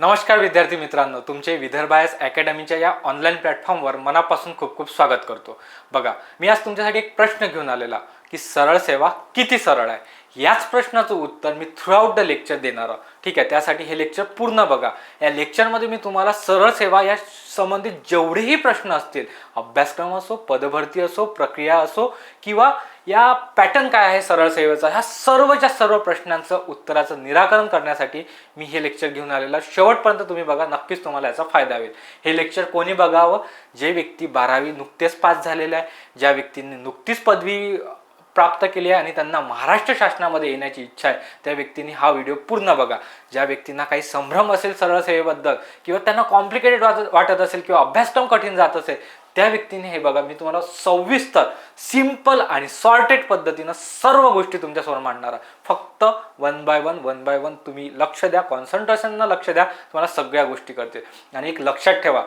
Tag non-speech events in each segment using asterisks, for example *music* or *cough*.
नमस्कार विद्यार्थी मित्रांनो तुमचे विदर्भायस अकॅडमीच्या या ऑनलाईन प्लॅटफॉर्मवर मनापासून खूप खूप स्वागत करतो. बघा मी आज तुमच्यासाठी एक प्रश्न घेऊन आलेला की सरळ सेवा किती सरळ आहे? याच प्रश्नाचं उत्तर मी थ्रूआउट द लेक्चर देणार आहे. ठीक आहे त्यासाठी हे लेक्चर पूर्ण बघा. या लेक्चरमध्ये मी तुम्हाला सरळ सेवा या संबंधित जेवढेही प्रश्न असतील अभ्यासक्रम असो पदभरती असो प्रक्रिया असो किंवा या पॅटर्न काय आहे सरळ सेवेचा ह्या सर्वच्या सर्व प्रश्नांचं उत्तराचं निराकरण करण्यासाठी मी हे लेक्चर घेऊन आलेलं आहे. शेवटपर्यंत तुम्ही बघा नक्कीच तुम्हाला याचा फायदा होईल. हे लेक्चर कोणी बघावं? जे व्यक्ती बारावी नुकतेच पास झालेले आहे ज्या व्यक्तींनी नुकतीच पदवी प्राप्त केली आहे आणि त्यांना महाराष्ट्र शासनामध्ये येण्याची इच्छा आहे त्या व्यक्तींनी हा व्हिडिओ पूर्ण बघा. ज्या व्यक्तींना काही संभ्रम असेल सरळ सेवेबद्दल किंवा त्यांना कॉम्प्लिकेटेड वाटत असेल किंवा अभ्यासक्रम कठीण जात असेल त्या व्यक्तीने हे बघा. मी तुम्हाला सविस्तर सिंपल आणि सॉर्टेड पद्धतीनं सर्व गोष्टी तुमच्यासमोर मांडणार आहे. फक्त one by one one by one तुम्ही लक्ष द्या कॉन्सन्ट्रेशननं लक्ष द्या तुम्हाला सगळ्या गोष्टी करते आणि एक लक्षात ठेवा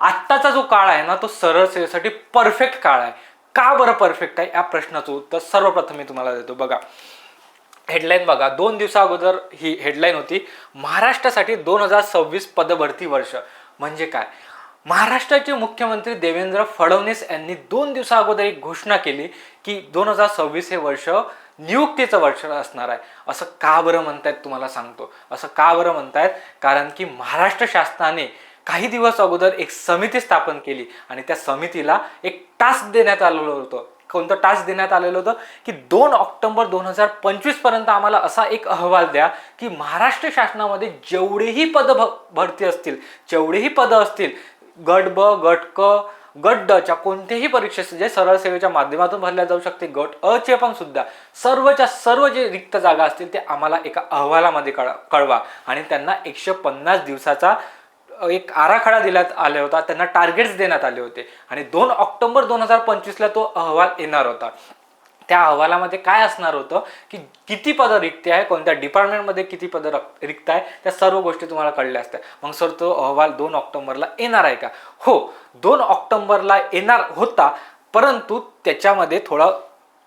आत्ताचा जो काळ आहे ना तो सरळ सेवेसाठी परफेक्ट काळ आहे. का बरं परफेक्ट आहे या प्रश्नाचं उत्तर सर्वप्रथम मी तुम्हाला देतो. बघा हेडलाईन बघा. दोन दिवसा अगोदर ही हेडलाईन होती. महाराष्ट्रासाठी दोन हजार सव्वीस पदभरती वर्ष म्हणजे काय? महाराष्ट्राचे मुख्यमंत्री देवेंद्र फडणवीस यांनी दोन दिवसा अगोदर एक घोषणा केली की दोन हजार सव्वीस हे वर्ष नियुक्तीचं वर्ष असणार आहे. असं का बरं म्हणतायत तुम्हाला सांगतो. असं का बरं म्हणतायत? कारण की महाराष्ट्र शासनाने काही दिवस अगोदर एक समिती स्थापन केली आणि त्या समितीला एक टास्क देण्यात आलेलं होतं. कोणतं टास्क देण्यात आलेलं होतं? की दोन ऑक्टोबर दोन हजार पंचवीसपर्यंत आम्हाला असा एक अहवाल द्या की महाराष्ट्र शासनामध्ये जेवढेही पद भ भरती असतील जेवढेही पदं असतील गट ब गट क गट ड च्या कोणत्याही परीक्षेचे जे सरळ सेवेच्या माध्यमातून भरल्या जाऊ शकते गट अ चे पण सुद्धा सर्वच्या सर्व जे रिक्त जागा असतील ते आम्हाला एका अहवालामध्ये कळ कळवा. आणि त्यांना एकशे पन्नास दिवसाचा एक आराखडा देण्यात आले होता त्यांना टार्गेट्स देण्यात आले होते. आणि दोन ऑक्टोबर दोन हजार पंचवीसला तो अहवाल येणार होता. त्या अहवालामध्ये काय असणार होतं की किती पदं रिक्त आहे कोणत्या डिपार्टमेंटमध्ये किती पदं रिक्त आहे त्या सर्व गोष्टी तुम्हाला कळल्या असत्या. मग सर तो अहवाल दोन ऑक्टोबरला येणार आहे का? हो दोन ऑक्टोबरला येणार होता परंतु त्याच्यामध्ये थोडा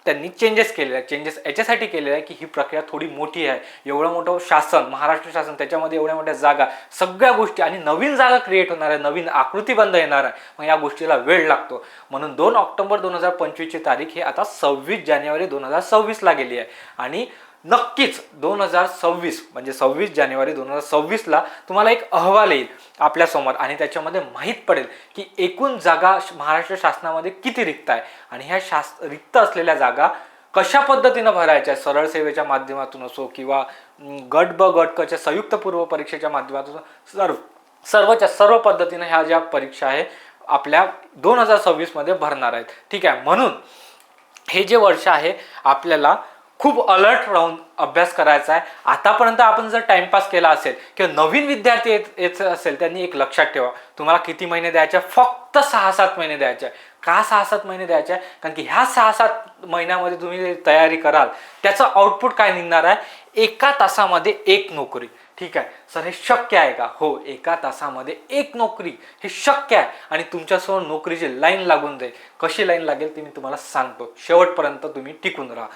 त्यांनी चेंजेस केलेले आहे चेंजेस याच्यासाठी केलेलं आहे की ही प्रक्रिया थोडी मोठी आहे. एवढं मोठं शासन महाराष्ट्र शासन त्याच्यामध्ये एवढ्या मोठ्या जागा सगळ्या गोष्टी आणि नवीन जागा क्रिएट होणार आहे नवीन आकृतीबंध येणार आहे. मग या गोष्टीला वेळ लागतो. म्हणून दोन ऑक्टोबर दोन हजार पंचवीसची तारीख ही आता सव्वीस जानेवारी दोन हजार सव्वीसला गेली आहे. आणि नक्कीच दोन हजार सव्वीस म्हणजे सव्वीस जानेवारी दोन हजार सव्वीसला तुम्हाला एक अहवाल येईल आपल्यासमोर आणि त्याच्यामध्ये माहीत पडेल की एकूण जागा महाराष्ट्र शासनामध्ये किती रिक्त आहे आणि ह्या शास रिक्त असलेल्या जागा कशा पद्धतीनं भरायच्या सरळ सेवेच्या माध्यमातून असो किंवा गट ब गट कच्या संयुक्त पूर्व परीक्षेच्या माध्यमातून सर्व सर्वच्या सर्व पद्धतीनं ह्या ज्या परीक्षा आहे आपल्या दोन हजार सव्वीसमध्ये भरणार आहेत. ठीक आहे म्हणून हे जे वर्ष आहे आपल्याला खूप अलर्ट राहून अभ्यास करायचा आहे. आतापर्यंत आपण जर टाइमपास केला असेल किंवा नवीन विद्यार्थी येत येत असेल त्यांनी एक लक्षात ठेवा. तुम्हाला किती महिने द्यायचे? फक्त सहा सात महिने द्यायचे. आहे. का सहा सात महिने द्यायचे? आहे? कारण की ह्या सहा सात महिन्यामध्ये तुम्ही तयारी कराल त्याचं आउटपुट काय निघणार आहे? एका तासामध्ये एक नोकरी. ठीक आहे? सर हे शक्य आहे का? हो एका तासामध्ये एक नोकरी. हे शक्य आहे. आणि तुमच्यासमोर नोकरीची लाईन लागून जाईल. कशी लाईन लागेल ते मी तुम्हाला सांगतो. शेवटपर्यंत तुम्ही टिकून राहा.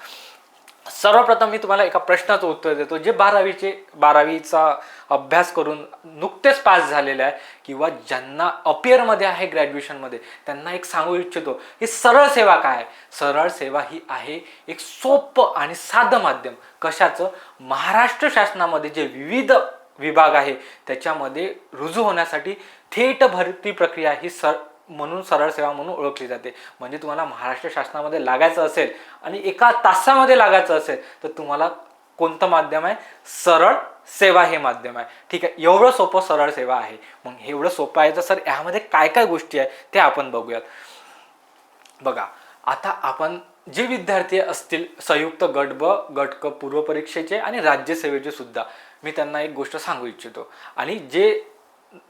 सर्वप्रथम मी तुम्हाला एका प्रश्नाचं उत्तर देतो. जे बारावीचे बारावीचा अभ्यास करून नुकतेच पास झालेले आहे किंवा ज्यांना अपियरमध्ये आहे ग्रॅज्युएशनमध्ये त्यांना एक सांगू इच्छितो की सरळ सेवा काय? आहे सरळ सेवा ही आहे एक सोपं आणि साधं माध्यम. कशाचं? महाराष्ट्र शासनामध्ये जे विविध विभाग आहे त्याच्यामध्ये रुजू होण्यासाठी थेट भरती प्रक्रिया ही सर म्हणून सरळ सेवा म्हणून ओळखली जाते. म्हणजे तुम्हाला महाराष्ट्र शासनामध्ये लागायचं असेल आणि एका तासामध्ये लागायचं असेल तर तुम्हाला कोणतं माध्यम आहे? सरळ सेवा हे माध्यम आहे. ठीक आहे एवढं सोपं सरळ सेवा आहे. मग एवढं सोपं आहे तर सर यामध्ये काय काय गोष्टी आहे ते आपण बघूयात. बघा आता आपण जे विद्यार्थी असतील संयुक्त गट ब गट क पूर्व परीक्षेचे आणि राज्यसेवेचे सुद्धा मी त्यांना एक गोष्ट सांगू इच्छितो. आणि जे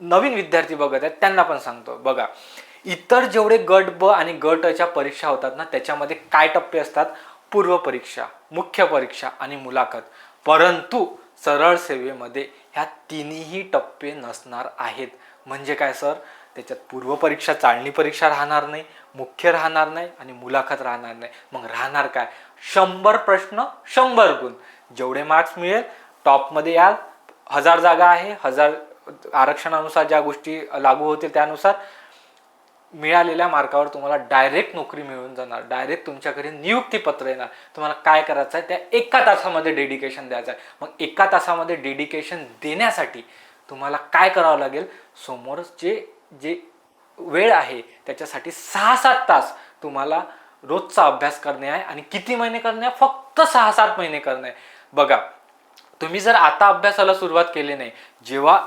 नवीन विद्यार्थी बघत आहेत त्यांना पण सांगतो. बघा इतर जेवढे गट ब आणि गटच्या परीक्षा होतात ना त्याच्यामध्ये काय टप्पे असतात? पूर्व परीक्षा मुख्य परीक्षा आणि मुलाखत. परंतु सरळ सेवेमध्ये ह्या तिन्ही टप्पे नसणार आहेत. म्हणजे काय सर? त्याच्यात पूर्व परीक्षा चाळणी परीक्षा राहणार नाही मुख्य राहणार नाही आणि मुलाखत राहणार नाही. मग राहणार काय? शंभर प्रश्न शंभर गुण. जेवढे मार्क्स मिळेल टॉपमध्ये याल. हजार जागा आहे हजार आरक्षणानुसार ज्या गोष्टी लागू होतील त्यानुसार मिळालेल्या मार्कावर तुम्हाला डायरेक्ट नोकरी मिळून जाणार. डायरेक्ट तुमच्याकडे नियुक्तीपत्र येणार. तुम्हाला काय करायचं आहे त्या एका तासामध्ये डेडिकेशन द्यायचं आहे मग एका तासामध्ये डेडिकेशन देण्यासाठी तुम्हाला काय करावं लागेल? समोर जे जे वेळ आहे त्याच्यासाठी सहा सात तास तुम्हाला रोजचा अभ्यास करणे आहे आणि किती महिने करणे आहे? फक्त सहा सात महिने करणे आहे. बघा तुम्ही जर आता अभ्यासाला सुरुवात केली नाही जेव्हा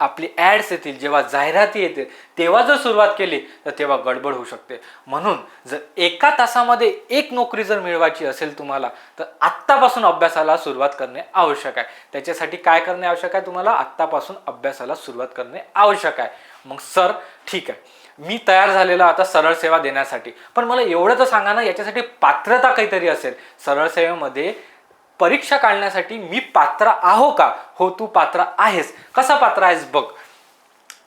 आपली ॲड्स येतील जेव्हा जाहिराती येतील तेव्हा जर सुरुवात केली तर तेव्हा गडबड होऊ शकते. म्हणून जर एका तासामध्ये एक नोकरी जर मिळवायची असेल तुम्हाला तर आत्तापासून अभ्यासाला सुरुवात करणे आवश्यक आहे. त्याच्यासाठी काय करणे आवश्यक आहे तुम्हाला? आत्तापासून अभ्यासाला सुरुवात करणे आवश्यक आहे. मग सर ठीक आहे. मी तयार झालेलो आता सरळ सेवा देण्यासाठी. पण मला एवढं तर सांगा ना याच्यासाठी पात्रता काहीतरी असेल. सरळ सेवेमध्ये परीक्षा काढण्यासाठी मी पात्र आहो का? हो तू पात्र आहेस. कसा पात्र आहेस बघ.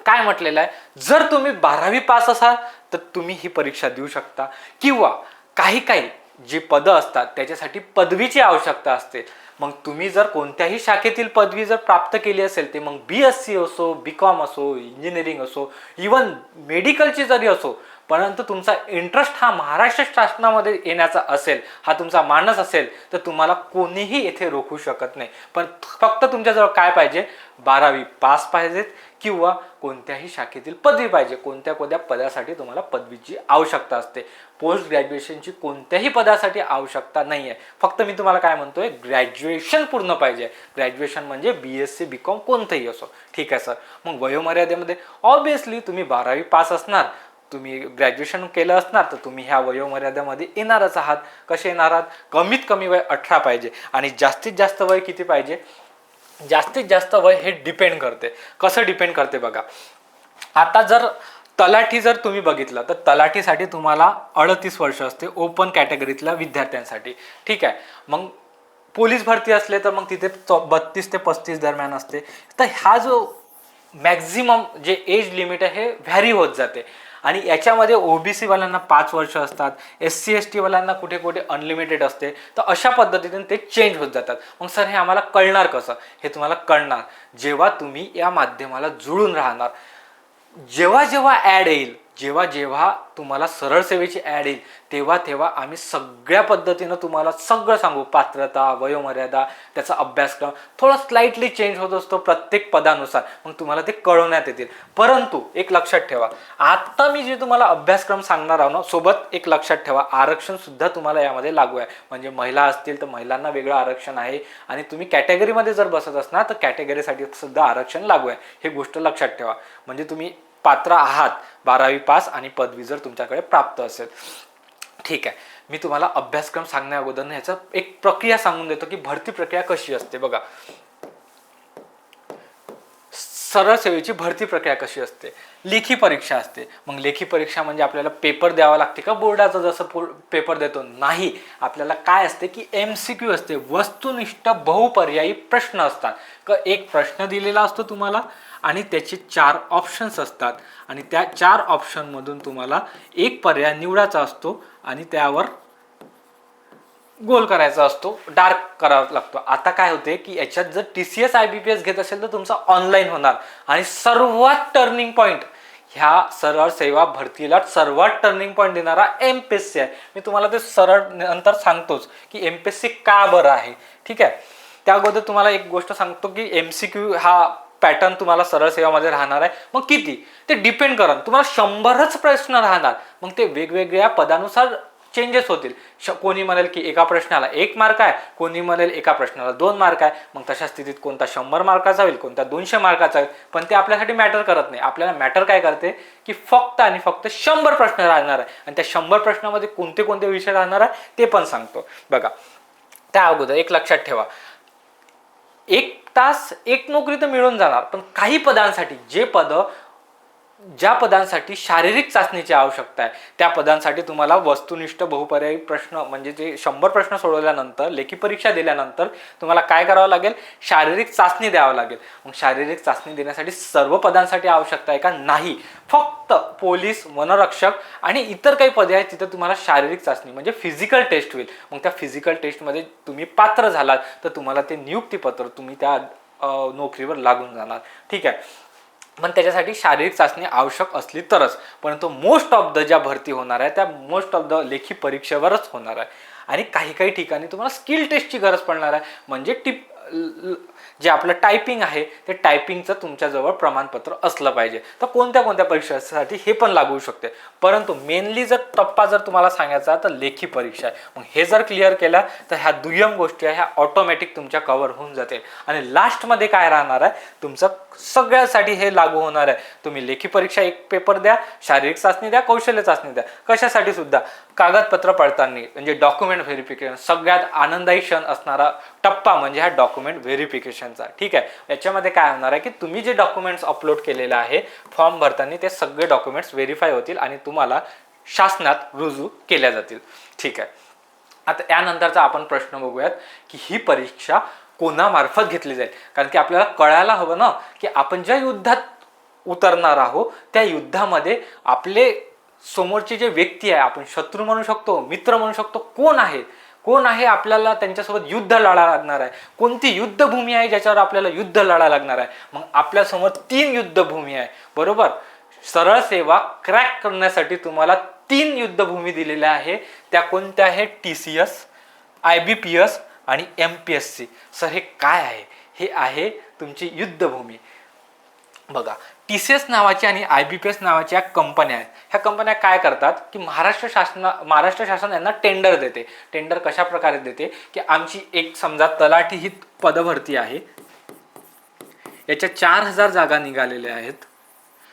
काय म्हटलेलं आहे? जर तुम्ही बारावी पास असाल तर तुम्ही ही परीक्षा देऊ शकता. किंवा काही काही जी पदं असतात त्याच्यासाठी पदवीची आवश्यकता असते. मग तुम्ही जर कोणत्याही शाखेतील पदवी जर प्राप्त केली असेल ते मग बी एस सी असो बी कॉम असो इंजिनिअरिंग असो इवन मेडिकलची जरी असो परंतु तुमचा इंटरेस्ट हा महाराष्ट्र शासनामध्ये येण्याचा असेल हा तुमचा मानस असेल तर तुम्हाला कोणीही येथे रोखू शकत नाही. पण फक्त तुमच्याजवळ काय पाहिजे? बारावी पास पाहिजेत किंवा कोणत्याही शाखेतील पदवी पाहिजे. कोणत्या कोणत्या पदासाठी तुम्हाला पदवीची आवश्यकता असते. पोस्ट ग्रॅज्युएशनची कोणत्याही पदासाठी आवश्यकता नाही आहे फक्त मी तुम्हाला काय म्हणतोय? ग्रॅज्युएशन पूर्ण पाहिजे. ग्रॅज्युएशन म्हणजे B S C B com कोणतंही असो. ठीक आहे सर मग वयोमर्यादेमध्ये ऑब्विसली तुम्ही बारावी पास असणार. तुम्ही ग्रॅज्युएशन केलं असणार तर तुम्ही ह्या वयोमर्यादेमध्ये येणारच आहात. कसे येणार आहात? कमीत कमी वय अठरा पाहिजे आणि जास्तीत जास्त वय किती पाहिजे? जास्तीत जास्त वय हे डिपेंड करते. कसं डिपेंड करते बघा. आता जर तलाठी जर तुम्ही बघितलं तर तलाठीसाठी तुम्हाला अडतीस वर्ष असते ओपन कॅटेगरीतल्या विद्यार्थ्यांसाठी. ठीक आहे? मग पोलीस भरती असले तर मग तिथे बत्तीस ते पस्तीस दरम्यान असते. तर हा जो मॅक्झिमम जे एज लिमिट आहे हे व्हॅरी होत जाते. आणि याच्यामध्ये ओ बी सीवाल्यांना पाच वर्ष असतात एस सी एस टीवाल्यांना कुठे कुठे अनलिमिटेड असते तर अशा पद्धतीने ते चेंज होत जातात. मग सर हे आम्हाला कळणार कसं? हे तुम्हाला कळणार. जेव्हा तुम्ही या माध्यमाला जुळून राहणार जेव्हा जेव्हा ॲड येईल जेव्हा जेव्हा तुम्हाला सरळ सेवेची ॲड येईल तेव्हा तेव्हा आम्ही सगळ्या पद्धतीनं तुम्हाला सगळं सांगू. पात्रता वयोमर्यादा त्याचा अभ्यासक्रम. थोडा स्लाइटली चेंज होत असतो प्रत्येक पदानुसार. मग तुम्हाला ते कळवण्यात येतील. परंतु एक लक्षात ठेवा. आत्ता मी जे तुम्हाला अभ्यासक्रम सांगणार आहो ना सोबत एक लक्षात ठेवा. आरक्षणसुद्धा तुम्हाला यामध्ये लागू आहे. म्हणजे महिला असतील तर महिलांना वेगळं आरक्षण आहे. आणि तुम्ही कॅटेगरीमध्ये जर बसत असणार तर कॅटेगरीसाठी सुद्धा आरक्षण लागू आहे. हे गोष्ट लक्षात ठेवा. म्हणजे तुम्ही पात्र आहात. बारावी पास आणि पदवी जर तुमच्याकडे प्राप्त असेल. ठीक आहे. मी तुम्हाला अभ्यासक्रम सांगण्या अगोदर ह्याचं एक प्रक्रिया सांगून देतो की भरती प्रक्रिया कशी असते. बघा. सरळ सेवेची भरती प्रक्रिया कशी असते? लेखी परीक्षा असते. मग लेखी परीक्षा म्हणजे आपल्याला पेपर द्यावा लागते का? बोर्डाचा जसं पो पेपर देतो. नाही. आपल्याला काय असते की एम सी क्यू असते. वस्तुनिष्ठ बहुपर्यायी प्रश्न असतात. क एक प्रश्न दिलेला असतो तुम्हाला. आणि त्याचे चार ऑप्शन्स असतात. आणि त्या चार ऑप्शनमधून तुम्हाला एक पर्याय निवडायचा असतो आणि त्यावर गोल करायचा असतो. डार्क करावा लागतो. आता काय होते की याच्यात जर T C S I B P S घेत असेल तर तुमचा ऑनलाईन होणार. आणि सर्वात टर्निंग पॉईंट ह्या सरळ सेवा भरतीला सर्वात टर्निंग पॉईंट देणारा एम पी एस सी आहे. मी तुम्हाला ते सरळ नंतर सांगतोच की एम पी एस सी का बरं आहे. ठीक आहे? त्या अगोदर तुम्हाला एक गोष्ट सांगतो की एम सी क्यू हा पॅटर्न तुम्हाला सरळ सेवामध्ये राहणार आहे. मग किती? ते डिपेंड करा. तुम्हाला शंभरच प्रश्न राहणार. मग ते वेगवेगळ्या पदानुसार चेंजेस होतील. श कोणी म्हणेल की एका प्रश्नाला एक मार्क आहे कोणी म्हणेल एका प्रश्नाला दोन मार्क आहे. मग तशा स्थितीत कोणता शंभर मार्काचा होईल कोणता दोनशे मार्काचा होईल. पण ते आपल्यासाठी मॅटर करत नाही. आपल्याला मॅटर काय करते? की फक्त आणि फक्त शंभर प्रश्न राहणार आहे. आणि त्या शंभर प्रश्नामध्ये कोणते कोणते विषय राहणार आहे ते पण सांगतो. बघा त्या अगोदर एक लक्षात ठेवा. एक तास एक नोकरी तर मिळून जाणार पण काही पदांसाठी जे पदं ज्या पदांसाठी शारीरिक चाचणीची आवश्यकता आहे त्या पदांसाठी तुम्हाला वस्तुनिष्ठ बहुपर्यायी प्रश्न म्हणजे जे शंभर प्रश्न सोडवल्यानंतर लेखी परीक्षा दिल्यानंतर तुम्हाला काय करावं लागेल? शारीरिक चाचणी द्यावं लागेल. मग शारीरिक चाचणी देण्यासाठी सर्व पदांसाठी आवश्यकता आहे का? नाही. फक्त पोलीस वनरक्षक आणि इतर काही पदे आहेत तिथं तुम्हाला शारीरिक चाचणी म्हणजे फिजिकल टेस्ट होईल. मग त्या फिजिकल टेस्टमध्ये तुम्ही पात्र झालात तर तुम्हाला ते नियुक्तीपत्र तुम्ही त्या नोकरीवर लागून जाणार. ठीक आहे. पण त्याच्यासाठी शारीरिक चाचणी आवश्यक असली तरच. परंतु मोस्ट ऑफ द ज्या भरती होणार आहे त्या मोस्ट ऑफ द लेखी परीक्षेवरच होणार आहे आणि काही काही ठिकाणी तुम्हाला स्किल टेस्टची गरज पडणार आहे. म्हणजे टिप ल- जे आपलं टायपिंग आहे ते टायपिंगचं तुमच्याजवळ प्रमाणपत्र असलं पाहिजे. तर कोणत्या कोणत्या परीक्षेसाठी हे पण लागू शकते. परंतु मेनली जर टप्पा जर तुम्हाला सांगायचा तर लेखी परीक्षा आहे. मग हे जर क्लिअर केल्या तर ह्या दुय्यम गोष्टी आहे ह्या ऑटोमॅटिक तुमच्या कव्हर होऊन जाते आणि लास्टमध्ये काय राहणार आहे? तुमचं सगळ्यासाठी हे लागू होणार आहे. तुम्ही लेखी परीक्षा एक पेपर द्या शारीरिक चाचणी द्या कौशल्य चाचणी द्या. कशासाठी सुद्धा? कागदपत्र पडताना म्हणजे डॉक्युमेंट व्हेरिफिकेशन सगळ्यात आनंदायी क्षण असणारा टप्पा म्हणजे हा डॉक्युमेंट व्हेरिफिकेशनचा ठीक आहे? याच्यामध्ये काय होणार आहे की तुम्ही जे डॉक्युमेंट्स अपलोड केलेलं आहे फॉर्म भरताना ते सगळे डॉक्युमेंट्स व्हेरीफाय होतील आणि तुम्हाला शासनात रुजू केल्या जातील. ठीक आहे? आता यानंतरचा आपण प्रश्न बघूयात की ही परीक्षा कोणामार्फत घेतली जाईल? कारण की आपल्याला कळायला हवं ना की आपण ज्या युद्धात उतरणार आहोत त्या युद्धामध्ये आपले समोरचे जे व्यक्ती आहे आपण शत्रू म्हणू शकतो मित्र म्हणू शकतो कोण आहे? कोण आहे आपल्याला त्यांच्यासोबत युद्ध लढा लागणार आहे? कोणती युद्धभूमी आहे ज्याच्यावर आपल्याला युद्ध लढा लागणार आहे? मग आपल्यासमोर तीन युद्धभूमी आहे. बरोबर? सरळ सेवा क्रॅक करण्यासाठी तुम्हाला तीन युद्धभूमी दिलेल्या आहे. त्या कोणत्या आहे? T C S I B P S आणि M P S C. Sir हे काय आहे? हे आहे तुमची युद्धभूमी. बघा टी सी एस नावाची आणि आय बी पी एस नावाच्या कंपन्या आहेत. ह्या कंपन्या काय करतात? की महाराष्ट्र शासना महाराष्ट्र शासन यांना टेंडर देते. टेंडर कशा प्रकारे देते? की आमची एक समजा तलाठी ही पदभरती आहे. याच्या चार हजार जागा निघालेल्या आहेत.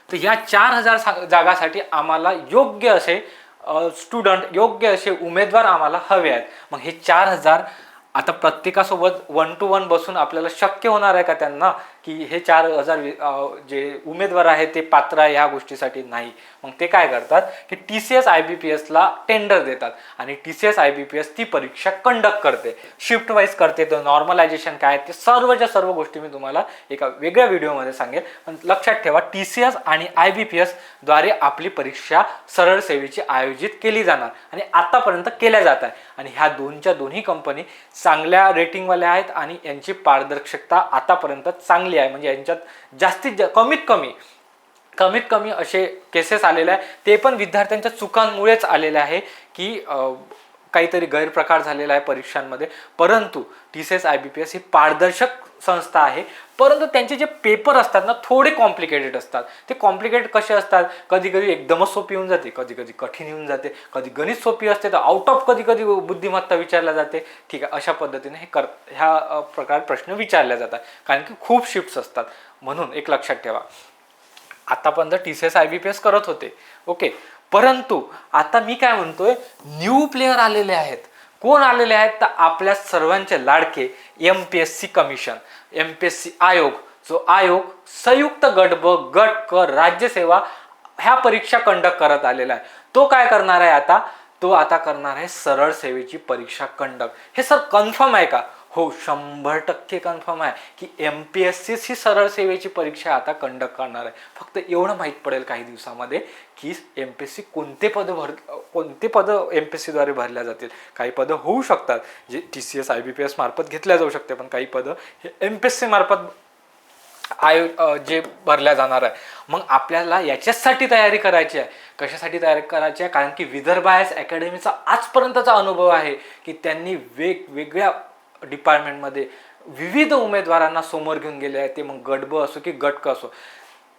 तर ह्या चार हजार जागासाठी आम्हाला योग्य असे स्टुडंट योग्य असे उमेदवार आम्हाला हवे आहेत. मग हे चार हजार आता प्रत्येकासोबत वन टू वन बसून आपल्याला शक्य होणार आहे का त्यांना? की हे चार हजार जे उमेदवार आहेत ते पात्र आहे ह्या गोष्टीसाठी नाही. मग ते काय करतात की T C S I B P एसला tender देतात आणि T C S I B P S ती परीक्षा कंडक्ट करते. शिफ्ट वाईज करते. तर नॉर्मलायझेशन काय ते सर्वच्या सर्व गोष्टी मी तुम्हाला एका वेगळ्या व्हिडिओमध्ये सांगेल पण लक्षात ठेवा टी सी एस आणि आय बी पी एसद्वारे आपली परीक्षा सरळ सेवेची आयोजित केली जाणार आणि आतापर्यंत केल्या जात आहे. आणि ह्या दोनच्या दोन्ही कंपनी चांगल्या रेटिंगवाल्या आहेत आणि यांची पारदर्शकता आतापर्यंत चांगली आहे. म्हणजे यांच्यात जास्तीत जा कमीत कमी कमीत कमी असे केसेस आलेले आहे ते पण विद्यार्थ्यांच्या चुकांमुळेच आलेले आहे की अं, काहीतरी गैरप्रकार झालेला आहे परीक्षांमध्ये. परंतु T C S I B P S ही पारदर्शक संस्था आहे. परंतु त्यांचे जे पेपर असतात ना थोडे कॉम्प्लिकेटेड असतात. ते कॉम्प्लिकेटेड कसे असतात? कधी कधी एकदमच सोपी होऊन जाते कधी कधी कठीण येऊन जाते कधी गणित सोपी असते तर आउट ऑफ कधी कधी बुद्धिमत्ता विचारल्या जाते. ठीक आहे अशा पद्धतीने हे कर ह्या प्रकार प्रश्न विचारल्या जातात. कारण की खूप शिफ्ट्स असतात. म्हणून एक लक्षात ठेवा. आतापर्यंत T C S I B P S करत होते. ओके. परंतु आता मी काय म्हणतोय न्यू प्लेयर आलेले आहेत. कोण आलेले आहेत? तर आपल्या सर्वांचे लाडके M P S C commission M P S C आयोग. जो आयोग संयुक्त गट ब गट क राज्यसेवा ह्या परीक्षा कंडक्ट करत आलेला आहे. तो काय करणार आहे आता? तो आता करणार आहे सरळ सेवेची परीक्षा कंडक्ट हे सर कन्फर्म आहे का? हो शंभर टक्के कन्फर्म आहे की एम पी एस सीच ही सरळ सेवेची परीक्षा आता कंडक्ट करणार आहे. फक्त एवढं माहीत पडेल काही दिवसामध्ये की एम पी एस सी कोणते पदं भर कोणते पदं एम पी एस सीद्वारे भरल्या जातील. काही पदं होऊ शकतात जे T C S I B P S मार्फत घेतल्या जाऊ शकते पण काही पदं हे एम पी एस सी मार्फत आयो जे भरल्या जाणार आहे. मग आपल्याला याच्यासाठी तयारी करायची आहे. कशासाठी तयारी करायची आहे? कारण की विदर्भ आयस अकॅडमीचा आजपर्यंतचा अनुभव आहे की त्यांनी वेगवेगळ्या डिपार्टमेंटमध्ये विविध उमेदवारांना समोर घेऊन गेले आहे ते मग गटब असो की गटक असो.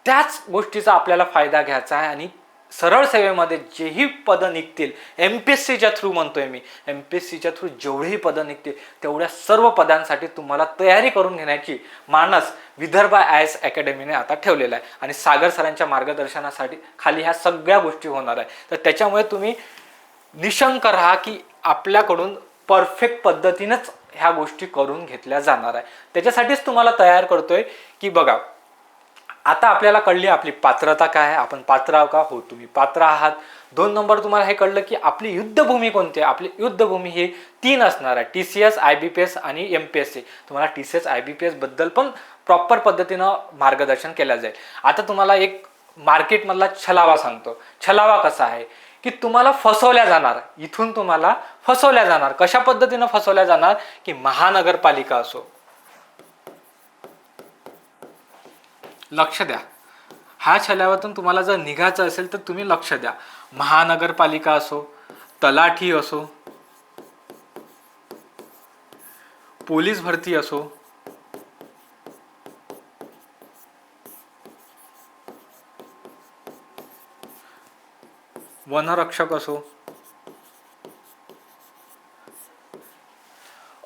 त्याच गोष्टीचा आपल्याला फायदा घ्यायचा आहे आणि सरळ सेवेमध्ये जेही पदं निघतील एम पी एस सीच्या थ्रू म्हणतोय मी. एम पी एस सीच्या थ्रू जेवढीही पदं निघतील तेवढ्या सर्व पदांसाठी तुम्हाला तयारी करून घेण्याची मानस विदर्भ आय एस अकॅडमीने आता ठेवलेला आहे. आणि सागर सरांच्या मार्गदर्शनासाठी खाली ह्या सगळ्या गोष्टी होणार आहे. तर त्याच्यामुळे तुम्ही निशंक राहा की आपल्याकडून परफेक्ट पद्धतीनंच ह्या गोष्टी करून घेतल्या जाणार आहे. त्याच्यासाठीच तुम्हाला तयार करतोय की बघा आता आपल्याला कळली आपली पात्रता काय आहे आपण पात्र आहो का? हो तुम्ही पात्र आहात. दोन नंबर तुम्हाला हे कळलं की आपली युद्धभूमी कोणती आहे? आपली युद्धभूमी ही तीन असणार आहे. T C S I B P S आणि एम पी एस सी तुम्हाला T C S I B P एसबद्दल पण प्रॉपर पद्धतीनं मार्गदर्शन केलं जाईल. आता तुम्हाला एक मार्केटमधला छलावा सांगतो. छलावा कसा आहे? की तुम्हाला फसवल्या जाणार. इथून तुम्हाला फसवल्या जाणार. कशा पद्धतीनं फसवल्या जाणार? की महानगरपालिका असो. लक्ष द्या. ह्या छल्यावरतून तुम्हाला जर निघायचं असेल तर तुम्ही लक्ष द्या. महानगरपालिका असो तलाठी असो पोलीस भरती असो वनरक्षक असो.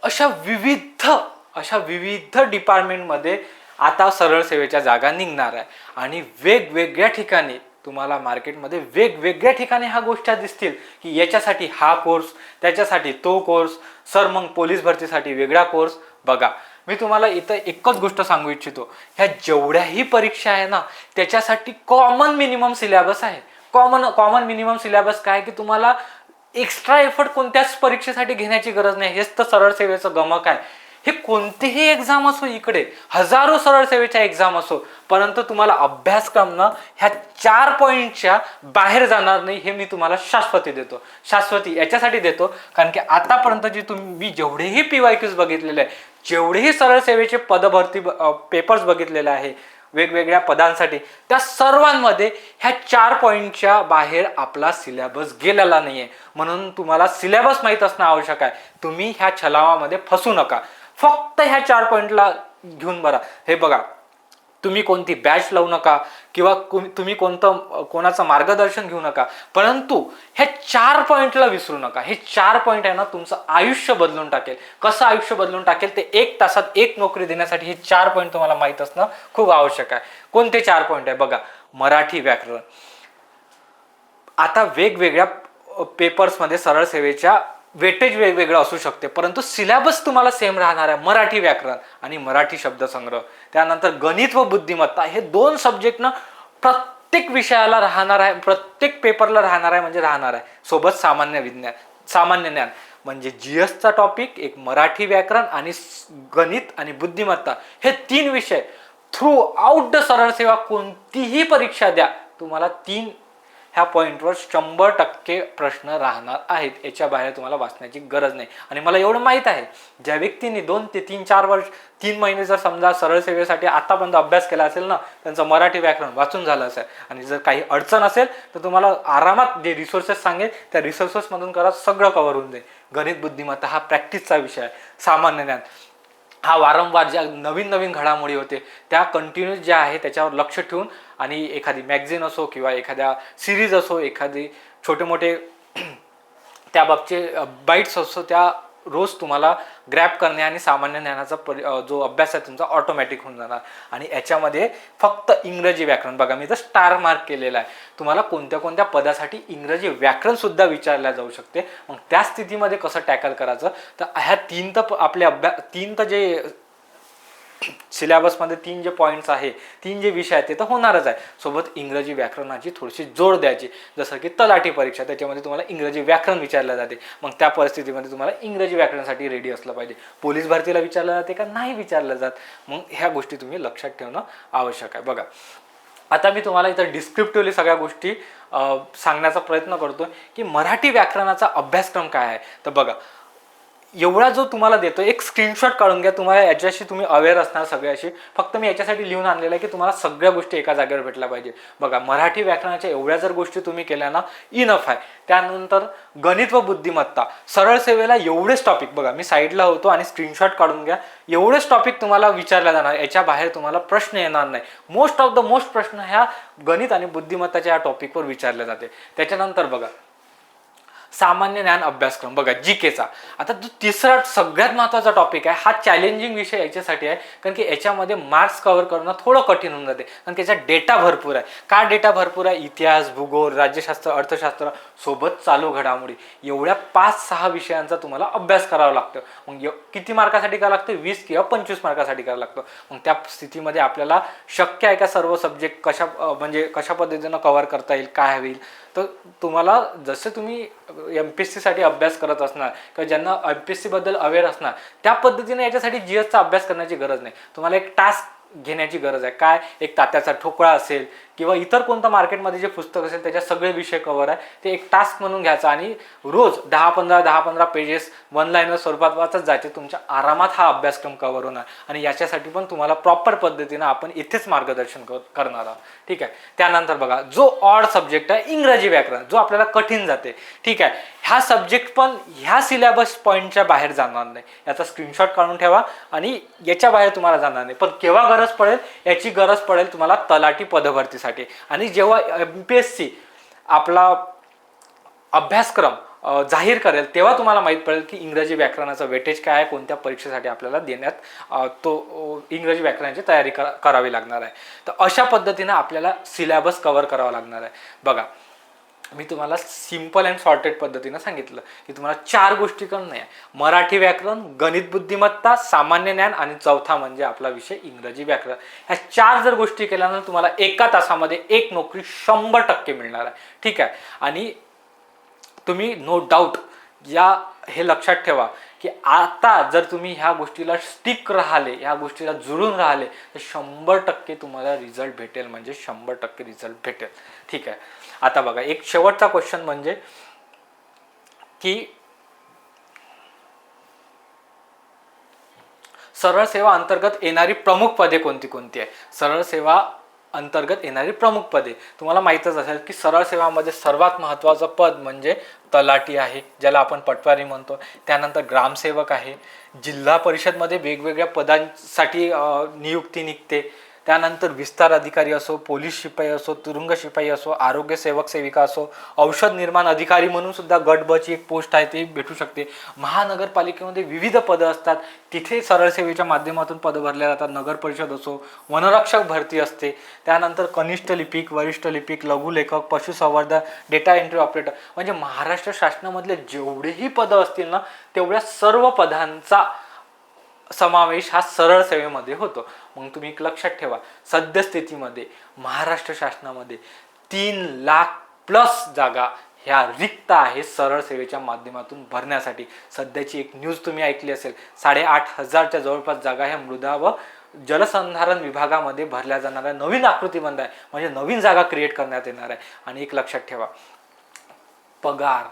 अशा विविध अशा विविध डिपार्टमेंटमध्ये आता सरळ सेवेच्या जागा निघणार आहे. आणि वेगवेगळ्या ठिकाणी तुम्हाला मार्केटमध्ये वेगवेगळ्या ठिकाणी ह्या गोष्टी दिसतील की याच्यासाठी हा कोर्स त्याच्यासाठी तो कोर्स सर मग पोलीस भरतीसाठी वेगळा कोर्स बघा मी तुम्हाला इथं एकच गोष्ट सांगू इच्छितो. ह्या जेवढ्याही परीक्षा आहे ना त्याच्यासाठी कॉमन मिनिमम सिलेबस आहे. कॉमन कॉमन मिनिमम सिलेबस काय की तुम्हाला एक्स्ट्रा एफर्ट कोणत्याच परीक्षेसाठी घेण्याची गरज नाही. हेच तर सरळ सेवेचं गमक आहे. हे कोणतेही एक्झाम असो इकडे हजारो सरळ सेवेच्या एक्झाम असो परंतु तुम्हाला अभ्यासक्रमनं ह्या चार पॉईंटच्या बाहेर जाणार नाही हे मी तुम्हाला शाश्वती देतो. शाश्वती याच्यासाठी देतो कारण की आतापर्यंत जे तुम्ही जेवढेही पी वाय क्यूज बघितलेले आहे जेवढेही सरळ सेवेचे पदभरती पेपर्स बघितलेले आहे वेगवेगळ्या पदांसाठी. त्या सर्वांमध्ये ह्या चार पॉईंटच्या बाहेर आपला सिलेबस गेलेला नाही आहे म्हणून तुम्हाला सिलेबस माहीत असणं आवश्यक आहे. तुम्ही ह्या छलावामध्ये फसू नका. फक्त ह्या चार पॉईंटला घेऊन बरा. हे बघा. तुम्ही कोणती बॅच लावू नका किंवा तुम्ही कोणतं कोणाचं मार्गदर्शन घेऊ नका. परंतु हे चार पॉईंटला विसरू नका. हे चार पॉईंट आहे ना तुमचं आयुष्य बदलून टाकेल. कसं आयुष्य बदलून टाकेल? ते एक तासात एक नोकरी देण्यासाठी हे चार पॉईंट तुम्हाला माहीत असणं खूप आवश्यक आहे. कोणते चार पॉईंट आहे? बघा मराठी व्याकरण. आता वेगवेगळ्या पेपर्समध्ये सरळ सेवेच्या वेटेज वेगवेगळं असू शकते. परंतु सिलेबस तुम्हाला सेम राहणार आहे. मराठी व्याकरण आणि मराठी शब्दसंग्रह. त्यानंतर गणित व बुद्धिमत्ता हे दोन सब्जेक्टनं प्रत्येक विषयाला राहणार आहे प्रत्येक पेपरला राहणार आहे म्हणजे राहणार आहे. सोबत सामान्य विज्ञान सामान्य ज्ञान. म्हणजे जी एसचा टॉपिक एक मराठी व्याकरण आणि गणित आणि बुद्धिमत्ता हे तीन विषय. थ्रू आउट द सरळ सेवा कोणतीही परीक्षा द्या तुम्हाला तीन ह्या पॉईंटवर शंभर टक्के प्रश्न राहणार आहेत. याच्या बाहेर तुम्हाला वाचण्याची गरज नाही. आणि मला एवढं माहीत आहे ज्या व्यक्तींनी दोन ते तीन चार वर्ष तीन महिने जर समजा सरळ सेवेसाठी आतापर्यंत अभ्यास केला असेल ना त्यांचं मराठी व्याकरण वाचून झालं असेल आणि जर काही अडचण असेल तर तुम्हाला आरामात जे रिसोर्सेस सांगेल त्या रिसोर्सेसमधून करा सगळं कव्हर होऊन जाईल. गणित बुद्धिमत्ता हा प्रॅक्टिसचा विषय आहे. सामान्य ज्ञान. हा वारंवार ज्या नवीन नवीन घडामोडी होते त्या कंटिन्यूस ज्या आहे त्याच्यावर लक्ष ठेवून आणि एखादी मॅगझिन असो किंवा एखाद्या सिरीज असो एखादी छोटे मोठे *clears throat* त्याबाबतचे बाईट्स असो त्या रोज तुम्हाला ग्रॅप करणे आणि सामान्य ज्ञानाचा परि जो अभ्यास आहे तुमचा ऑटोमॅटिक होऊन जाणार. आणि याच्यामध्ये फक्त इंग्रजी व्याकरण. बघा मी तर स्टार मार्क केलेला आहे. तुम्हाला कोणत्या कोणत्या पदासाठी इंग्रजी व्याकरणसुद्धा विचारल्या जाऊ शकते. मग त्या स्थितीमध्ये कसं टॅकल करायचं? तर ह्या तीन तर प- आपले अभ्यास तीन तर जे सिलेबसमध्ये तीन जे पॉईंट्स आहे तीन जे विषय आहेत ते तर होणारच आहे. सोबत इंग्रजी व्याकरणाची थोडीशी जोड द्यायची. जसं की तलाठी परीक्षा त्याच्यामध्ये तुम्हाला इंग्रजी व्याकरण विचारलं जाते. मग त्या परिस्थितीमध्ये तुम्हाला इंग्रजी व्याकरणासाठी रेडी असलं पाहिजे. पोलीस भरतीला विचारलं जाते का? नाही विचारलं जात. मग ह्या गोष्टी तुम्ही लक्षात ठेवणं आवश्यक आहे. बघा आता मी तुम्हाला इथं डिस्क्रिप्टिव्हली सगळ्या गोष्टी सांगण्याचा प्रयत्न करतो की मराठी व्याकरणाचा अभ्यासक्रम काय आहे? तर बघा एवढा जो तुम्हाला देतो एक स्क्रीनशॉट काढून घ्या. तुम्हाला याच्याशी तुम्ही अवेअर असणार सगळ्याशी. फक्त मी याच्यासाठी लिहून आणलेलं आहे की तुम्हाला सगळ्या गोष्टी एका जागेवर भेटल्या पाहिजे. बघा मराठी व्याकरणाच्या एवढ्या जर गोष्टी तुम्ही केल्या ना इनफ आहे. त्यानंतर गणित व बुद्धिमत्ता. सरळ सेवेला एवढेच टॉपिक बघा मी साईडला होतो आणि स्क्रीनशॉट काढून घ्या. एवढेच टॉपिक तुम्हाला विचारल्या जाणार. याच्या बाहेर तुम्हाला प्रश्न येणार नाही. मोस्ट ऑफ द मोस्ट प्रश्न ह्या गणित आणि बुद्धिमत्ताच्या या टॉपिकवर विचारले जाते. त्याच्यानंतर बघा सामान्य ज्ञान अभ्यासक्रम बघा जी केचा. आता जो तिसरा सगळ्यात महत्त्वाचा टॉपिक आहे हा चॅलेंजिंग विषय याच्यासाठी आहे कारण की याच्यामध्ये मार्क्स कव्हर करणं थोडं कठीण होऊन जाते. कारण की याचा डेटा भरपूर आहे. का डेटा भरपूर आहे? इतिहास भूगोल राज्यशास्त्र अर्थशास्त्र सोबत चालू घडामोडी. एवढ्या पाच सहा विषयांचा तुम्हाला अभ्यास करावा लागतो. मग किती मार्कासाठी करावं लागतं? वीस किंवा पंचवीस मार्कासाठी करावं लागतं. मग त्या स्थितीमध्ये आपल्याला शक्य आहे का सर्व सब्जेक्ट कशा म्हणजे कशा पद्धतीनं कव्हर करता येईल? काय होईल? तर तुम्हाला जसे तुम्ही एम पी एस सीसाठी अभ्यास करत असणार किंवा ज्यांना एम पी एस सीबद्दल अवेअर असणार त्या पद्धतीने याच्यासाठी जी एसचा अभ्यास करण्याची गरज नाही. तुम्हाला एक टास्क घेण्याची गरज आहे. काय? एक तात्याचा ठोकळा असेल किंवा इतर कोणतं मार्केटमध्ये जे पुस्तक असेल त्याच्या सगळे विषय कवर आहे ते एक टास्क म्हणून घ्यायचा. आणि रोज दहा पंधरा दहा पंधरा पेजेस वन लाईनर स्वरूपात वाचत जायचे. तुमच्या आरामात हा अभ्यासक्रम कव्हर होणार. आणि याच्यासाठी पण तुम्हाला प्रॉपर पद्धतीनं आपण इथेच मार्गदर्शन कर- करणार आहोत. ठीक आहे? त्यानंतर बघा जो ऑड सब्जेक्ट आहे इंग्रजी व्याकरण जो आपल्याला कठीण जाते. ठीक आहे? ह्या सब्जेक्ट पण ह्या सिलेबस पॉईंटच्या बाहेर जाणार नाही. याचा स्क्रीनशॉट काढून ठेवा आणि याच्या बाहेर तुम्हाला जाणार नाही. पण केव्हा गरज पडेल याची गरज पडेल तुम्हाला तलाठी पदभरतीसाठी आणि जेव्हा एम पी एस सी आपला अभ्यासक्रम जाहीर करेल तेव्हा तुम्हाला माहीत पडेल की इंग्रजी व्याकरणाचा वेटेज काय आहे कोणत्या परीक्षेसाठी आपल्याला देण्यात तो इंग्रजी व्याकरणाची तयारी करा करावी लागणार आहे. तर अशा पद्धतीनं आपल्याला सिलॅबस कव्हर करावा लागणार आहे. बघा मी तुम्हाला सिंपल अँड सॉर्टेड पद्धतीनं सांगितलं की तुम्हाला चार गोष्टी करणं आहे. मराठी व्याकरण गणित बुद्धिमत्ता सामान्य ज्ञान आणि चौथा म्हणजे आपला विषय इंग्रजी व्याकरण. ह्या चार जर गोष्टी केल्यानंतर तुम्हाला एका तासामध्ये एक नोकरी शंभर टक्के मिळणार आहे. ठीक आहे? आणि तुम्ही नो डाऊट या हे लक्षात ठेवा की आता जर तुम्ही ह्या गोष्टीला स्टिक राहिले ह्या गोष्टीला जुळून राहिले तर शंभर टक्के तुम्हाला रिझल्ट भेटेल. म्हणजे शंभर टक्के रिझल्ट भेटेल. ठीक आहे? आता बघा एक शेवटचा क्वेश्चन म्हणजे की सरळ सेवा अंतर्गत येणारी प्रमुख पदे कोणती कोणती आहे सरळ सेवा अंतर्गत येणारी प्रमुख पदे. तुम्हाला माहीतच असेल की सरळ सेवामध्ये सर्वात महत्त्वाचं पद म्हणजे तलाटी आहे ज्याला आपण पटवारी म्हणतो. त्यानंतर ग्रामसेवक आहे. जिल्हा परिषदमध्ये वेगवेगळ्या पदांसाठी नियुक्ती निघते. त्यानंतर विस्तार अधिकारी असो पोलीस शिपाई असो तुरुंग शिपाई असो आरोग्य सेवक सेविका असो औषध निर्माण अधिकारी म्हणून सुद्धा गटबची एक पोस्ट आहे ती भेटू शकते. महानगरपालिकेमध्ये विविध पदं असतात. तिथे सरळ सेवेच्या माध्यमातून पदं भरल्या जातात. नगर परिषद असो वनरक्षक भरती असते. त्यानंतर कनिष्ठ लिपिक वरिष्ठ लिपिक लघुलेखक पशुसंवर्धन डेटा एंट्री ऑपरेटर म्हणजे महाराष्ट्र शासनामधले जेवढेही पदं असतील ना तेवढ्या सर्व पदांचा समावेश हा सरळ सेवेमध्ये होतो. मग तुम्ही एक लक्षात ठेवा सद्यस्थितीमध्ये महाराष्ट्र शासनामध्ये तीन लाख प्लस जागा ह्या रिक्त आहे सरळ सेवेच्या माध्यमातून भरण्यासाठी. सध्याची एक न्यूज तुम्ही ऐकली असेल साडेआठ हजारच्या जवळपास जागा ह्या मृदा व जलसंधारण विभागामध्ये भरल्या जाणाऱ्या नवीन आकृतीबंध आहे. म्हणजे नवीन जागा क्रिएट करण्यात येणार आहे. आणि एक लक्षात ठेवा पगार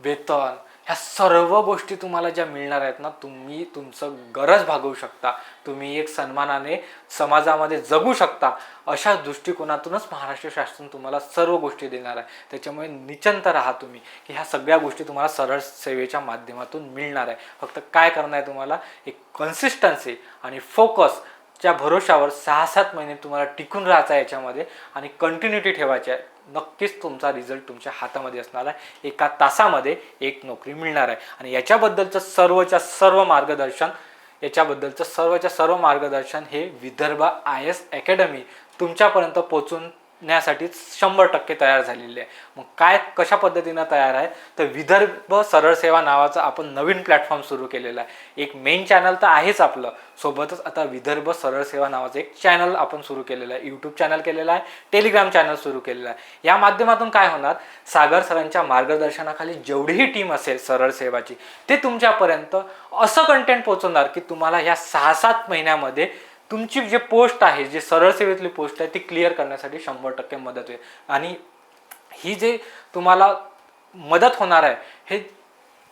वेतन ह्या सर्व गोष्टी तुम्हाला ज्या मिळणार आहेत ना तुम्ही तुमचं गरज भागवू शकता. तुम्ही एक सन्मानाने समाजामध्ये जगू शकता. अशा दृष्टिकोनातूनच महाराष्ट्र शासन तुम्हाला सर्व गोष्टी देणार आहे. त्याच्यामुळे निचंत राहा तुम्ही की ह्या सगळ्या गोष्टी तुम्हाला सरळ सेवेच्या माध्यमातून मिळणार आहे. फक्त काय करणं आहे तुम्हाला? एक कन्सिस्टन्सी आणि फोकस च्या भरोशावर सहा सात महिने तुम्हाला टिकून राहायचं आहे याच्यामध्ये आणि कंटिन्युटी ठेवायची आहे. नक्कीच तुमचा रिझल्ट तुमच्या हातामध्ये असणार आहे. एका तासामध्ये एक नोकरी मिळणार आहे. आणि याच्याबद्दलचं सर्वच्या सर्व मार्गदर्शन याच्याबद्दलचं सर्वच्या सर्व मार्गदर्शन हे विदर्भ आय एस अकॅडमी तुमच्यापर्यंत पोचून पोचवण्यासाठी शंभर टक्के तयार झालेले आहे. मग काय कशा पद्धतीनं तयार आहे? तर विदर्भ सरळ सेवा नावाचं आपण नवीन प्लॅटफॉर्म सुरू केलेला आहे. एक मेन चॅनल तर आहेच आपलं. सोबतच आता विदर्भ सरळ सेवा नावाचं एक चॅनल आपण सुरू केलेलं आहे. यूट्यूब चॅनल केलेलं आहे. टेलिग्राम चॅनल सुरू केलेलं आहे. या माध्यमातून काय होणार? सागर सरांच्या मार्गदर्शनाखाली जेवढीही टीम असेल सरळ सेवाची ते तुमच्यापर्यंत असं कंटेंट पोहोचवणार की तुम्हाला ह्या सहा सात महिन्यामध्ये तुमची जे पोस्ट आहे जे सरळ सेवेतली पोस्ट आहे ती क्लिअर करण्यासाठी शंभर टक्के मदत होईल. आणि ही जे तुम्हाला मदत होणार आहे हे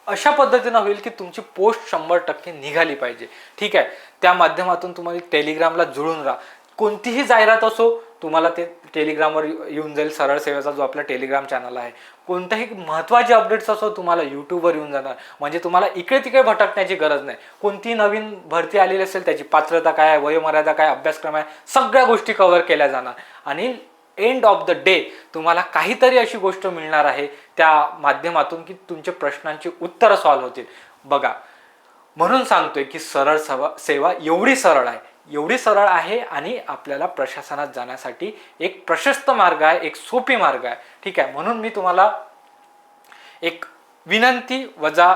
अशा पद्धतीनं होईल की तुमची पोस्ट शंभर टक्के निघाली पाहिजे. ठीक आहे? त्या माध्यमातून तुम्हाला टेलिग्रामला जुळून राहा. कोणतीही जाहिरात असो तुम्हाला ते टेलिग्रामवर येऊन जाईल. सरळ सेवेचा जो आपला टेलिग्राम चॅनल आहे कोणत्याही महत्त्वाचे अपडेट्स असो तुम्हाला यूट्यूबवर येऊन जाणार. म्हणजे तुम्हाला इकडे तिकडे भटकण्याची गरज नाही. कोणती नवीन भरती आलेली असेल त्याची पात्रता काय आहे वयोमर्यादा काय अभ्यासक्रम आहे सगळ्या गोष्टी कव्हर केल्या जाणार. आणि एंड ऑफ द डे तुम्हाला काहीतरी अशी गोष्ट मिळणार आहे त्या माध्यमातून की तुमच्या प्रश्नांची उत्तरं सॉल्व्ह होतील. बघा म्हणून सांगतोय की सरळ सेवा सेवा एवढी सरळ आहे. एवढी सरळ आहे आणि आपल्याला प्रशासनात जाण्यासाठी एक प्रशस्त मार्ग आहे एक सोपी मार्ग आहे. ठीक आहे म्हणून मी तुम्हाला एक विनंती वजा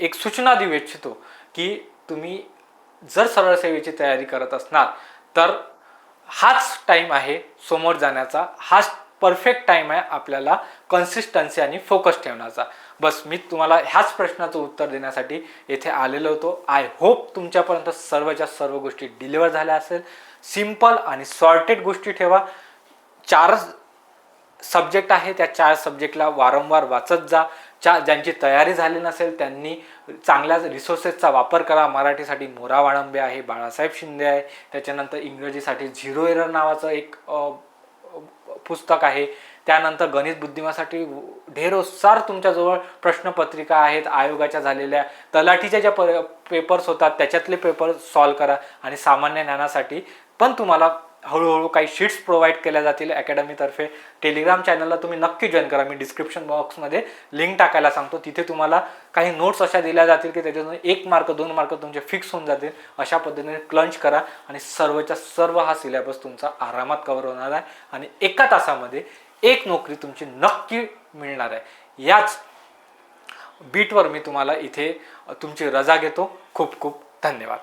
एक सूचना देऊ इच्छितो की तुम्ही जर सरळ सेवेची तयारी करत असणार तर हाच टाईम आहे समोर जाण्याचा. हाच परफेक्ट टाईम आहे आपल्याला कन्सिस्टन्सी आणि फोकस ठेवण्याचा. बस मी तुम्हाला ह्याच प्रश्नाचं उत्तर देण्यासाठी येथे आलेलो होतो. आय होप तुमच्यापर्यंत सर्वच्या सर्व गोष्टी डिलिव्हर झाल्या असेल. सिंपल आणि सॉर्टेड गोष्टी ठेवा. चार सब्जेक्ट आहे त्या चार सब्जेक्टला वारंवार वाचत जा. च्या ज्यांची तयारी झाली नसेल त्यांनी चांगल्या रिसोर्सेसचा वापर करा. मराठीसाठी मोरा वाळंबे आहे बाळासाहेब शिंदे आहे. त्याच्यानंतर इंग्रजीसाठी झिरो एरर नावाचं एक पुस्तक आहे. त्यानंतर गणित बुद्धिमासाठी ढेरोसार तुमच्याजवळ प्रश्नपत्रिका आहेत आयोगाच्या झालेल्या तलाठीच्या ज्या प पेपर्स होतात त्याच्यातले पेपर सॉल्व करा आणि सामान्य ज्ञानासाठी पण तुम्हाला हळूहळू काही शीट्स प्रोव्हाइड केल्या जातील अकॅडमीतर्फे टेलिग्राम चॅनलला तुम्ही नक्की जॉईन करा. मी डिस्क्रिप्शन बॉक्समध्ये लिंक टाकायला सांगतो. तिथे तुम्हाला काही नोट्स अशा दिल्या जातील की त्याच्यातून एक मार्क दोन मार्क तुमचे फिक्स होऊन जातील. अशा पद्धतीने क्लंच करा आणि सर्वच्या सर्व हा सिलेबस तुमचा आरामात कव्हर होणार आहे. आणि एका तासामध्ये एक नोकरी तुमची नक्की मिळणार आहे. याच बीटवर मी तुम्हाला इथे तुमची रजा घेतो. खूप खूप धन्यवाद.